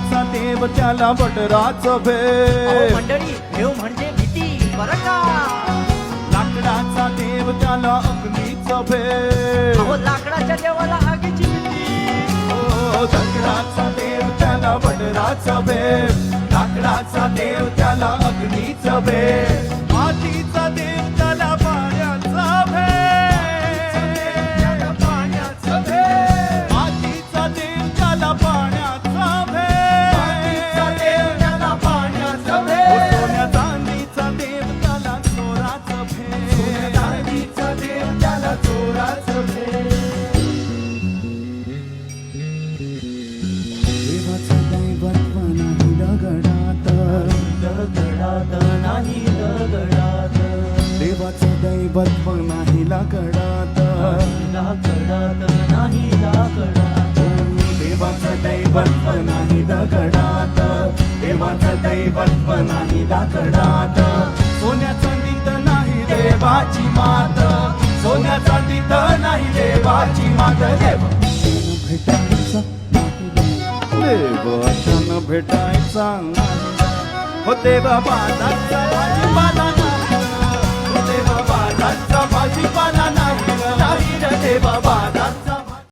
लाकडाचा देव त्याला बडराचं अहो भेद मंडळी देव म्हणजे भीती बरं का? लाकडाचा देव त्याला अग्नीचं भेद अहो लाकडाच्या देवाला आगीची भीती. ओ, दगडाचा देव त्याला बडराचा भेद लाकडाचा देव त्याला अग्नीचा भेद दैवत्व नाही दगडात दगडात नाही देवाचं दैवत्व नाही देवाचं दगडात देवाचं दैवत्व नाही लाकडात सोन्याचं चांदीत नाही देवाची मात. सोन्या चांदीत नाही देवाची मात देव. भेटायचा देवाच्यानं भेटायचा. हो देवा भाजीपाला